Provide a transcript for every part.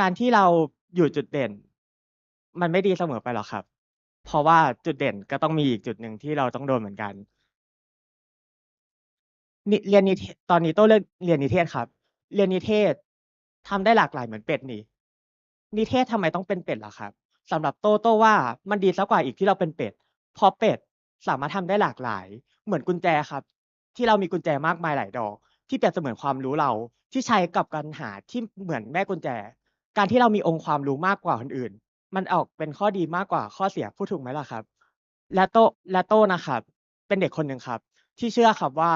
การที่เราอยู่จุดเด่น มันไม่ดีเสมอไปหรอกครับ เพราะว่าจุดเด่นก็ต้องมีอีกจุดหนึ่งที่เราต้องโดนเหมือนกันนิเรียนนิเทศตอนนี้โต้เลือกเรียนนิเทศครับ เรียนนิเทศทำได้หลากหลายเหมือนเป็ดนี่ นิเทศทำไมต้องเป็นเป็ดล่ะครับสำหรับโต้โต้ว่ามันดีซะกว่าอีกที่เราเป็นเป็ดเพราะเป็ดสามารถทำได้หลากหลาย เหมือนกุญแจครับ ที่เรามีกุญแจมากมายหลายดอก ที่เปรียบเสมือนความรู้เราที่ใช้กับการหาที่เหมือนแม่กุญแจ การที่เรามีองค์ความรู้มากกว่าคนอื่น มันออกเป็นข้อดีมากกว่าข้อเสียพูดถูกไหมล่ะครับ และโต้และโต้นะครับ เป็นเด็กคนหนึ่งครับ ที่เชื่อครับว่า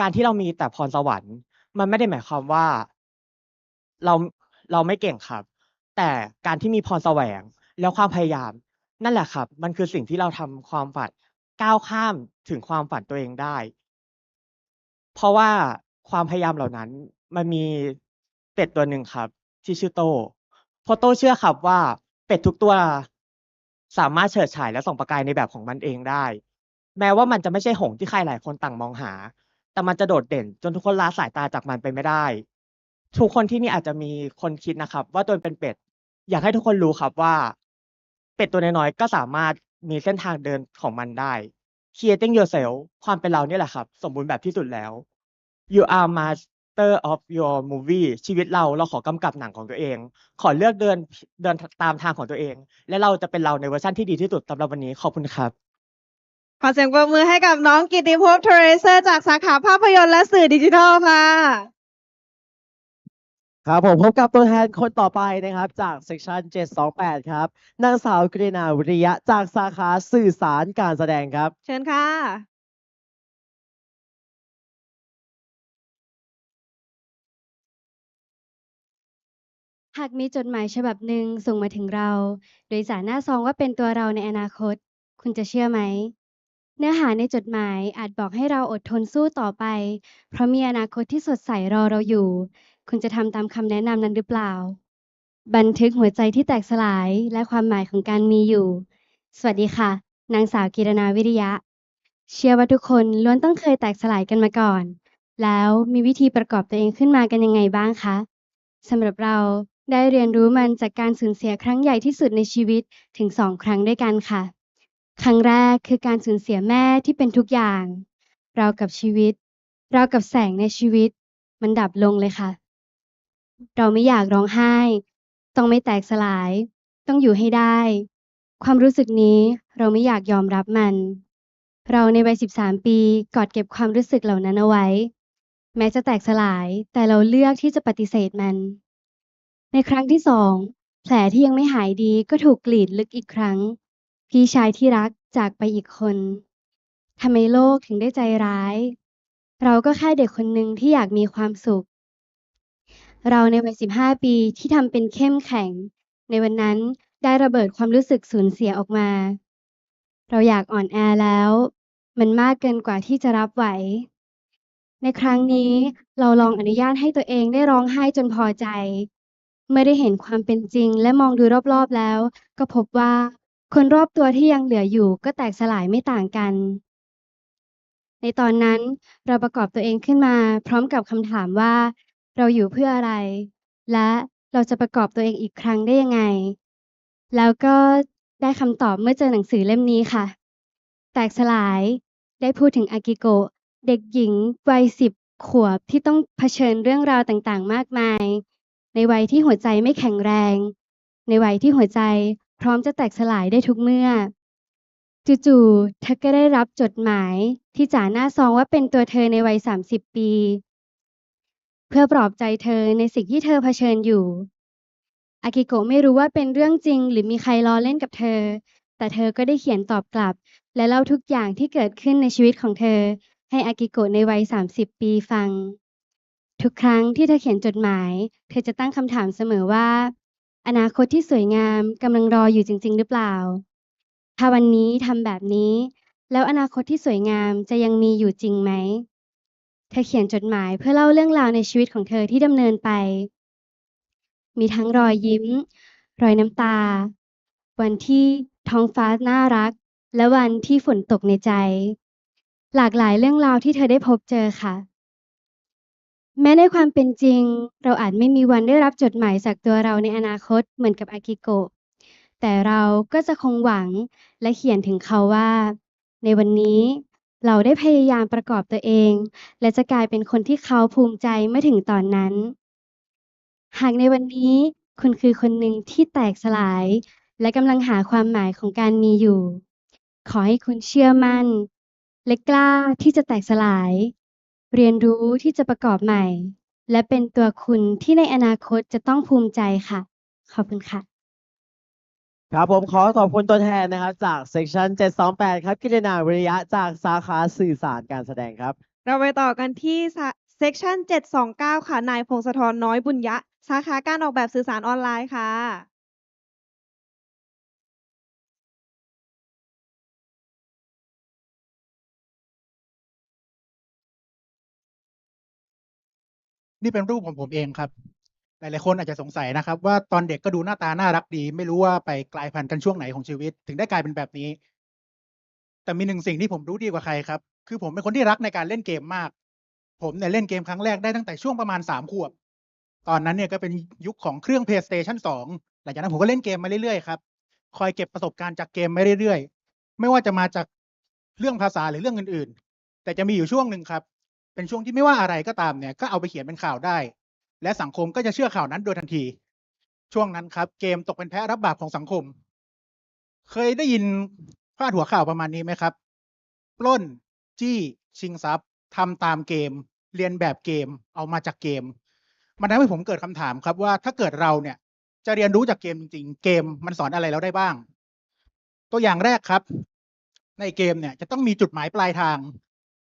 การที่เรามีแต่พรสวรรค์ มันไม่ได้หมายความว่า เราเราไม่เก่งครับ แต่การที่มีพรแสวงแล้วความพยายาม นั่นแหละครับ มันคือสิ่งที่เราทำความฝันก้าวข้ามถึงความฝันตัวเองได้ เพราะว่าความพยายามเหล่านั้น มันมีเป็ดตัวหนึ่งครับ ที่ชื่อโต้ ราะโต้เชื่อครับว่าเป็ดทุกตัว สามารถเฉิดฉายและส่องประกายในแบบของมันเองได้ แม้ว่ามันจะไม่ใช่หงส์ที่ใครหลายคนต่างมองหา แต่มันจะโดดเด่น จนทุกคนละสายตาจากมันไปไม่ได้ ทุกคนที่นี่อาจจะมีคนคิดนะครับ ว่าตัวเป็นเป็ด อยากให้ทุกคนรู้ครับว่า เป็ดตัวน้อยๆก็สามารถมีเส้นทางเดินของมันได้ creating yourself ความเป็นเราเนี่ยแหละครับ สมบูรณ์แบบที่สุดแล้ว you are much master of your movie ชีวิตเราเราขอกำกับหนังของตัวเอง ขอเลือกเดินเดินตามทางของตัวเอง และเราจะเป็นเราในเวอร์ชันที่ดีที่สุดสำหรับวันนี้ขอบคุณครับขอเสียงปรบมือให้กับน้องกิติภพเทเรเซอร์จากสาขาภาพยนตร์และสื่อดิจิทัลค่ะ ครับผมพบกับตัวแทนคนต่อไปนะครับ จากเซ c ชัน728 ครับ นางสาวกรีนาวิริยะจากสาขาสื่อสารการแสดงครับ เชิญค่ะ หากมีจดหมายฉบับหนึ่งส่งมาถึงเรา โดยสารหน้าซองว่าเป็นตัวเราในอนาคต คุณจะเชื่อไหม เนื้อหาในจดหมายอาจบอกให้เราอดทนสู้ต่อไป เพราะมีอนาคตที่สดใสรอเราอยู่ คุณจะทำตามคำแนะนำนั้นหรือเปล่า บันทึกหัวใจที่แตกสลายและความหมายของการมีอยู่ สวัสดีค่ะ นางสาวกิรณาวิริยะ เชื่อว่าทุกคนล้วนต้องเคยแตกสลายกันมาก่อน แล้วมีวิธีประกอบตัวเองขึ้นมากันยังไงบ้างคะสำหรับเรา ได้เรียนรู้มันจากการสูญเสียครั้งใหญ่ที่สุดในชีวิตถึงสองครั้งด้วยกันค่ะ ครั้งแรกคือการสูญเสียแม่ที่เป็นทุกอย่าง เรากับชีวิต เรากับแสงในชีวิต มันดับลงเลยค่ะ เราไม่อยากร้องไห้ ต้องไม่แตกสลาย ต้องอยู่ให้ได้ ความรู้สึกนี้เราไม่อยากยอมรับมัน เราในวัย 13 ปีกอดเก็บความรู้สึกเหล่านั้นเอาไว้ แม้จะแตกสลายแต่เราเลือกที่จะปฏิเสธมัน ในครั้งที่สองแผลที่ยังไม่หายดีก็ถูกกรีดลึกอีกครั้ง พี่ชายที่รักจากไปอีกคนทำไมโลกถึงได้ใจร้าย เราก็แค่เด็กคนหนึ่งที่อยากมีความสุข เราในวัย 15 ปีที่ทำเป็นเข้มแข็ง ในวันนั้นได้ระเบิดความรู้สึกสูญเสียออกมา เราอยากอ่อนแอแล้ว มันมากเกินกว่าที่จะรับไหว ในครั้งนี้เราลองอนุญาตให้ตัวเองได้ร้องไห้จนพอใจ เมื่อได้เห็นความเป็นจริง และมองดูรอบๆแล้ว ก็พบว่า คนรอบตัวที่ยังเหลืออยู่ก็แตกสลายไม่ต่างกัน ในตอนนั้นเราประกอบตัวเองขึ้นมา พร้อมกับคำถามว่า เราอยู่เพื่ออะไร และเราจะประกอบตัวเองอีกครั้งได้ยังไง แล้วก็ได้คำตอบเมื่อเจอหนังสือเล่มนี้ค่ะ แตกสลายได้พูดถึงอากิโกะเด็กหญิงวัยสิบขวบที่ต้องเผชิญเรื่องราวต่างๆ มากมาย ในวัยที่หัวใจไม่แข็งแรง ในวัยที่หัวใจพร้อมจะแตกสลายได้ทุกเมื่อ จู่ๆเธอก็ได้รับจดหมายที่จ่าหน้าซองว่าเป็นตัวเธอในวัย 30 ปี เพื่อปลอบใจเธอในสิ่งที่เธอเผชิญอยู่ อากิโกะไม่รู้ว่าเป็นเรื่องจริง หรือมีใครล้อเล่นกับเธอ แต่เธอก็ได้เขียนตอบกลับ และเล่าทุกอย่างที่เกิดขึ้นในชีวิตของเธอ ให้อากิโกะในวัย 30 ปีฟัง ทุกครั้งที่เธอเขียนจดหมาย เธอจะตั้งคำถามเสมอว่า อนาคตที่สวยงามกำลังรออยู่จริง ๆ หรือเปล่า ถ้าวันนี้ทำแบบนี้ แล้วอนาคตที่สวยงามจะยังมีอยู่จริงไหม เธอเขียนจดหมายเพื่อเล่าเรื่องราวในชีวิตของเธอที่ดำเนินไป มีทั้งรอยยิ้ม รอยน้ำตา วันที่ท้องฟ้าน่ารัก และวันที่ฝนตกในใจ หลากหลายเรื่องราวที่เธอได้พบเจอค่ะ แม้ในความเป็นจริง เราอาจไม่มีวันได้รับจดหมายจากตัวเราในอนาคตเหมือนกับอากิโกะ แต่เราก็จะคงหวังและเขียนถึงเขาว่า ในวันนี้เราได้พยายามประกอบตัวเอง และจะกลายเป็นคนที่เขาภูมิใจเมื่อถึงตอนนั้น หากในวันนี้คุณคือคนหนึ่งที่แตกสลาย และกำลังหาความหมายของการมีอยู่ ขอให้คุณเชื่อมั่น และกล้าที่จะแตกสลาย เรียนรู้ที่จะประกอบใหม่ และเป็นตัวคุณที่ในอนาคตจะต้องภูมิใจค่ะ ขอบคุณค่ะครับผมขอขอบคุณตัวแทนนะครับ จาก section 728 ครับกิรนาวิริยะจากสาขาสื่อสารการแสดงครับ เราไปต่อกันที่เซกชัน729 ค่ะ นายพงศธรน้อยบุญยะ สาขาการออกแบบสื่อสารออนไลน์ค่ะ นี่เป็นรูปของผมเองครับ หลายๆคนอาจจะสงสัยนะครับ ว่าตอนเด็กก็ดูหน้าตาน่ารักดี ไม่รู้ว่าไปกลายพันธุ์กันช่วงไหนของชีวิต ถึงได้กลายเป็นแบบนี้ แต่มีหนึ่งสิ่งที่ผมรู้ดีกว่าใครครับ คือผมเป็นคนที่รักในการเล่นเกมมาก ผมเนี่ยเล่นเกมครั้งแรกได้ตั้งแต่ช่วงประมาณสามขวบ ตอนนั้นเนี่ยก็เป็นยุคของเครื่อง PlayStation 2 หลังจากนั้นผมก็เล่นเกมมาเรื่อยๆครับ คอยเก็บประสบการณ์จากเกมมาเรื่อยๆ ไม่ว่าจะมาจากเรื่องภาษาหรือเรื่องอื่นๆ แต่จะมีอยู่ช่วงหนึ่งครับ เป็นช่วงที่ไม่ว่าอะไรก็ตามเนี่ยก็เอาไปเขียนเป็นข่าวได้ และสังคมก็จะเชื่อข่าวนั้นโดยทันที ช่วงนั้นครับ เกมตกเป็นแพ้รับบาปของสังคม เคยได้ยินพาดหัวข่าวประมาณนี้ไหมครับ ปล้น จี้ ชิงทรัพย์ทำตามเกม เรียนแบบเกม เอามาจากเกม มันทำให้ผมเกิดคำถามครับว่าถ้าเกิดเราเนี่ย จะเรียนรู้จากเกมจริงๆ เกมมันสอนอะไรเราได้บ้าง ตัวอย่างแรกครับ ในเกมเนี่ยจะต้องมีจุดหมายปลายทาง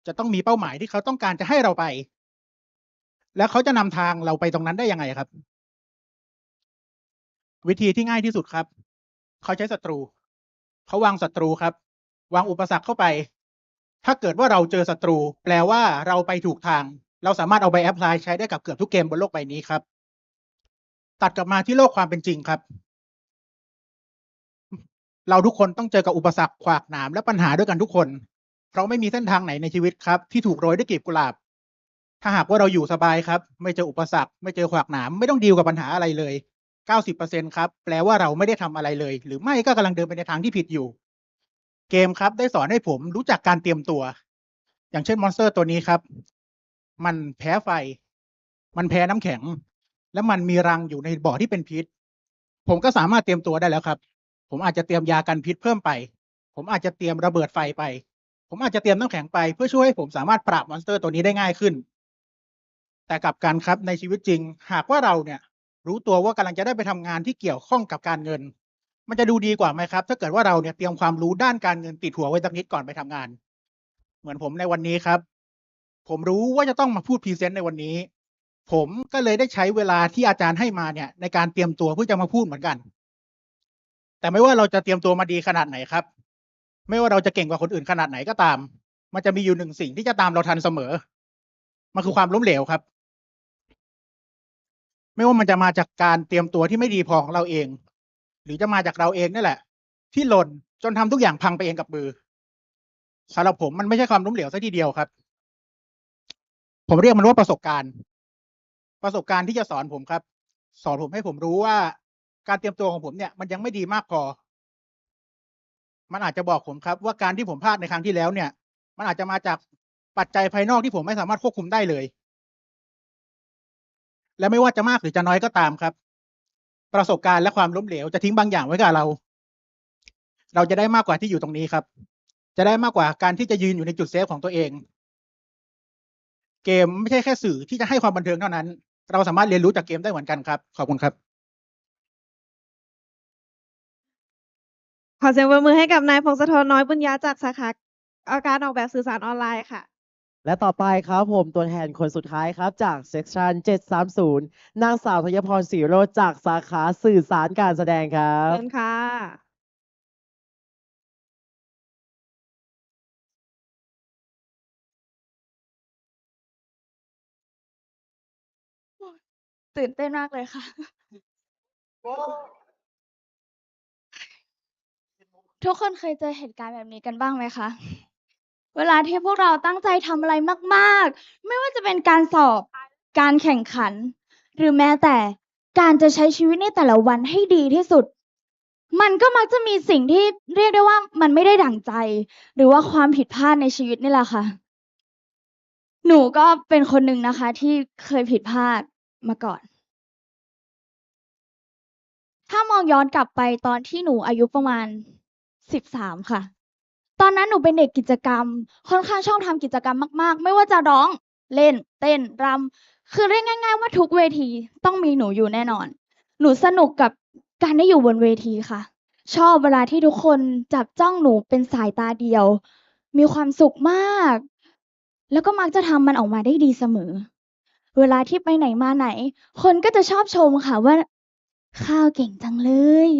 จะต้องมีเป้าหมายที่เขาต้องการจะให้เราไป แล้วเขาจะนำทางเราไปตรงนั้นได้ยังไงครับ วิธีที่ง่ายที่สุดครับ เขาใช้ศัตรู เขาวางศัตรูครับ วางอุปสรรคเข้าไป ถ้าเกิดว่าเราเจอศัตรู แปลว่าเราไปถูกทาง เราสามารถเอาไปแอพพลายใช้ได้กับเกือบทุกเกมบนโลกใบนี้ครับ ตัดกลับมาที่โลกความเป็นจริงครับเราทุกคนต้องเจอกับอุปสรรคขวากหนามและปัญหาด้วยกันทุกคน เพราะไม่มีเส้นทางไหนในชีวิตครับ ที่ถูกโรยด้วยกลีบกุหลาบ ถ้าหากว่าเราอยู่สบายครับ ไม่เจออุปสรรค ไม่เจอขวากหนามไม่ต้องดีลกับปัญหาอะไรเลย90%ครับ แปลว่าเราไม่ได้ทำอะไรเลย หรือไม่ก็กำลังเดินไปในทางที่ผิดอยู่ เกมครับ ได้สอนให้ผมรู้จักการเตรียมตัว อย่างเช่นมอนสเตอร์ตัวนี้ครับ มันแพ้ไฟ มันแพ้น้ำแข็ง และมันมีรังอยู่ในบ่อที่เป็นพิษ ผมก็สามารถเตรียมตัวได้แล้วครับ ผมอาจจะเตรียมยากันพิษเพิ่มไป ผมอาจจะเตรียมระเบิดไฟไป ผมอาจจะเตรียมน้ำแข็งไปเพื่อช่วยให้ผมสามารถปราบมอนสเตอร์ตัวนี้ได้ง่ายขึ้น แต่กลับกันครับในชีวิตจริง หากว่าเราเนี่ย รู้ตัวว่ากำลังจะได้ไปทำงานที่เกี่ยวข้องกับการเงิน มันจะดูดีกว่าไหมครับ ถ้าเกิดว่าเราเนี่ยเตรียมความรู้ด้านการเงินติดหัวไว้สักนิดก่อนไปทำงาน เหมือนผมในวันนี้ครับ ผมรู้ว่าจะต้องมาพูดพรีเซนต์ในวันนี้ ผมก็เลยได้ใช้เวลาที่อาจารย์ให้มาเนี่ย ในการเตรียมตัวเพื่อจะมาพูดเหมือนกัน แต่ไม่ว่าเราจะเตรียมตัวมาดีขนาดไหนครับ ไม่ว่าเราจะเก่งกว่าคนอื่นขนาดไหนก็ตาม มันจะมีอยู่หนึ่งสิ่งที่จะตามเราทันเสมอ มันคือความล้มเหลวครับ ไม่ว่ามันจะมาจากการเตรียมตัวที่ไม่ดีพอของเราเอง หรือจะมาจากเราเองนี่แหละ ที่หล่นจนทำทุกอย่างพังไปเองกับมือสำหรับผมมันไม่ใช่ความล้มเหลวซะทีเดียวครับ ผมเรียกมันว่าประสบการณ์ ประสบการณ์ที่จะสอนผมครับ สอนผมให้ผมรู้ว่าการเตรียมตัวของผมเนี่ย มันยังไม่ดีมากพอ มันอาจจะบอกผมครับว่าการที่ผมพลาดในครั้งที่แล้วเนี่ย มันอาจจะมาจากปัจจัยภายนอกที่ผมไม่สามารถควบคุมได้เลย และไม่ว่าจะมากหรือจะน้อยก็ตามครับ ประสบการณ์และความล้มเหลวจะทิ้งบางอย่างไว้กับเรา เราจะได้มากกว่าที่อยู่ตรงนี้ครับ จะได้มากกว่าการที่จะยืนอยู่ในจุดเซฟของตัวเอง เกมไม่ใช่แค่สื่อที่จะให้ความบันเทิงเท่านั้น เราสามารถเรียนรู้จากเกมได้เหมือนกันครับ ขอบคุณครับ ขอเสียงปรบมือให้กับนายพงศธรน้อยบุญยะจากสาขาการออกแบบสื่อสารออนไลน์ค่ะ และต่อไปครับผมตัวแทนคนสุดท้ายครับจาก section 730 นางสาวธัญพรศรีโรจน์จากสาขาสื่อสารการแสดงครับเชิญค่ะ ตื่นเต้นมากเลยค่ะ ทุกคนเคยเจอเหตุการณ์แบบนี้กันบ้างไหมคะ เวลาที่พวกเราตั้งใจทำอะไรมากๆ ไม่ว่าจะเป็นการสอบ การแข่งขัน หรือแม้แต่การจะใช้ชีวิตในแต่ละวันให้ดีที่สุด มันก็มักจะมีสิ่งที่เรียกได้ว่ามันไม่ได้ดั่งใจ หรือว่าความผิดพลาดในชีวิตนี่แหละค่ะ หนูก็เป็นคนหนึ่งนะคะ ที่เคยผิดพลาดมาก่อน ถ้ามองย้อนกลับไปตอนที่หนูอายุประมาณ สิบสามค่ะ ตอนนั้นหนูเป็นเด็กกิจกรรม ค่อนข้างชอบทำกิจกรรมมากๆ ไม่ว่าจะร้อง เล่น เต้นรำคือเรียกง่าย ๆ ว่าทุกเวทีต้องมีหนูอยู่แน่นอน หนูสนุกกับการได้อยู่บนเวทีค่ะ ชอบเวลาที่ทุกคนจับจ้องหนูเป็นสายตาเดียว มีความสุขมาก แล้วก็มักจะทำมันออกมาได้ดีเสมอ เวลาที่ไปไหนมาไหน คนก็จะชอบชมค่ะว่า ข้าวเก่งจังเลย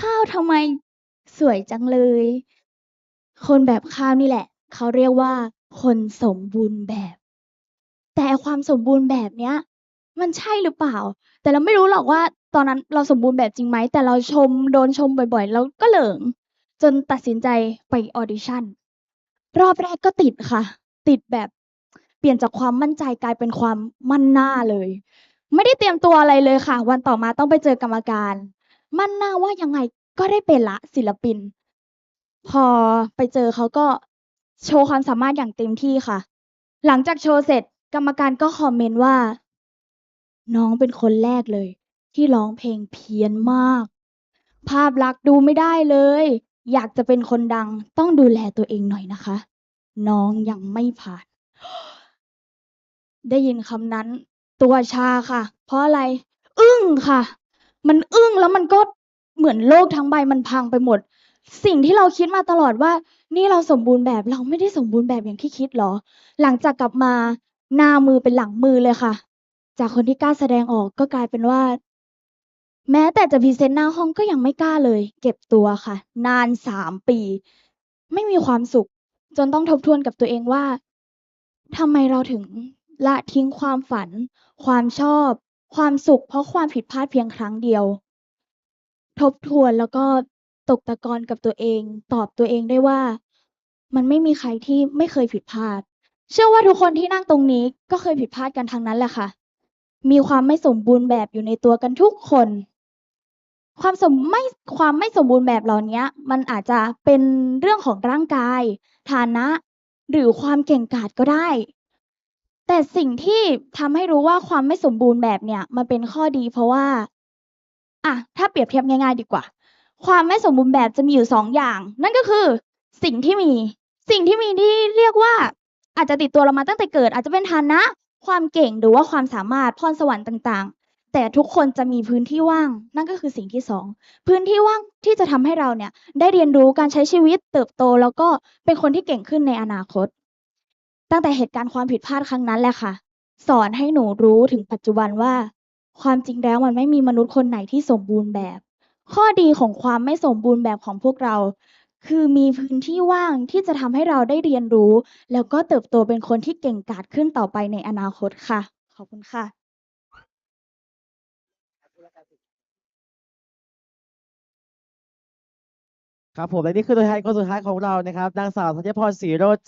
ข้าวทำไม สวยจังเลย คนแบบข้าวนี่แหละ เขาเรียกว่า คนสมบูรณ์แบบ แต่ความสมบูรณ์แบบเนี้ย มันใช่หรือเปล่า แต่เราไม่รู้หรอกว่า ตอนนั้นเราสมบูรณ์แบบจริงไหม แต่เราชมโดนชมบ่อยๆ แล้วก็เหลิง จนตัดสินใจไปออดิชั่น รอบแรกก็ติดค่ะ ติดแบบเปลี่ยนจากความมั่นใจกลายเป็นความมั่นหน้าเลย ไม่ได้เตรียมตัวอะไรเลยค่ะ วันต่อมาต้องไปเจอกรรมการ มั่นหน้าว่ายังไง ก็ได้เป็นละศิลปิน พอไปเจอเขาก็โชว์ความสามารถอย่างเต็มที่ค่ะ หลังจากโชว์เสร็จกรรมการก็คอมเมนต์ว่า น้องเป็นคนแรกเลย ที่ร้องเพลงเพี้ยนมาก ภาพลักษณ์ดูไม่ได้เลย อยากจะเป็นคนดังต้องดูแลตัวเองหน่อยนะคะ น้องยังไม่ผ่าน ได้ยินคำนั้น ตัวชาค่ะ เพราะอะไร อึ้งค่ะ มันอึ้งแล้วมันก็ เหมือนโลกทั้งใบมันพังไปหมด สิ่งที่เราคิดมาตลอดว่า นี่เราสมบูรณ์แบบเราไม่ได้สมบูรณ์แบบอย่างที่คิดหรอ หลังจากกลับมาหน้ามือเป็นหลังมือเลยค่ะ จากคนที่กล้าแสดงออกก็กลายเป็นว่า แม้แต่จะพรีเซนต์หน้าห้องก็ยังไม่กล้าเลย เก็บตัวค่ะ นานสามปี ไม่มีความสุข จนต้องทบทวนกับตัวเองว่าทำไมเราถึงละทิ้งความฝัน ความชอบ ความสุข เพราะความผิดพลาดเพียงครั้งเดียว ทบทวนแล้วก็ตกตะกอนกับตัวเอง ตอบตัวเองได้ว่า มันไม่มีใครที่ไม่เคยผิดพลาด เชื่อว่าทุกคนที่นั่งตรงนี้ก็เคยผิดพลาดกันทั้งนั้นแหละค่ะ มีความไม่สมบูรณ์แบบอยู่ในตัวกันทุกคน ความสมไม่ความไม่สมบูรณ์แบบเหล่านี้มันอาจจะเป็นเรื่องของร่างกาย ฐานะ หรือความเก่งกาจก็ได้ แต่สิ่งที่ทำให้รู้ว่าความไม่สมบูรณ์แบบเนี่ยมันเป็นข้อดีเพราะว่า อะถ้าเปรียบเทียบง่ายๆดีกว่า ความไม่สมบูรณ์แบบจะมีอยู่สองอย่าง นั่นก็คือ สิ่งที่มี สิ่งที่มีที่เรียกว่า อาจจะติดตัวเรามาตั้งแต่เกิด อาจจะเป็นฐานะ ความเก่งหรือว่าความสามารถพรสวรรค์ต่างๆ แต่ทุกคนจะมีพื้นที่ว่าง นั่นก็คือสิ่งที่สองพื้นที่ว่างที่จะทำให้เราเนี่ย ได้เรียนรู้การใช้ชีวิตเติบโต แล้วก็เป็นคนที่เก่งขึ้นในอนาคต ตั้งแต่เหตุการณ์ความผิดพลาดครั้งนั้นแหละค่ะ สอนให้หนูรู้ถึงปัจจุบันว่า ความจริงแล้วมันไม่มีมนุษย์คนไหนที่สมบูรณ์แบบ ข้อดีของความไม่สมบูรณ์แบบของพวกเรา คือมีพื้นที่ว่างที่จะทำให้เราได้เรียนรู้ แล้วก็เติบโตเป็นคนที่เก่งกาจขึ้นต่อไปในอนาคตค่ะ ขอบคุณค่ะ ครับผมและนี่คือตัวแทนคนสุดท้ายของเรานะครับนางสาวธัญพรศรีโรจน์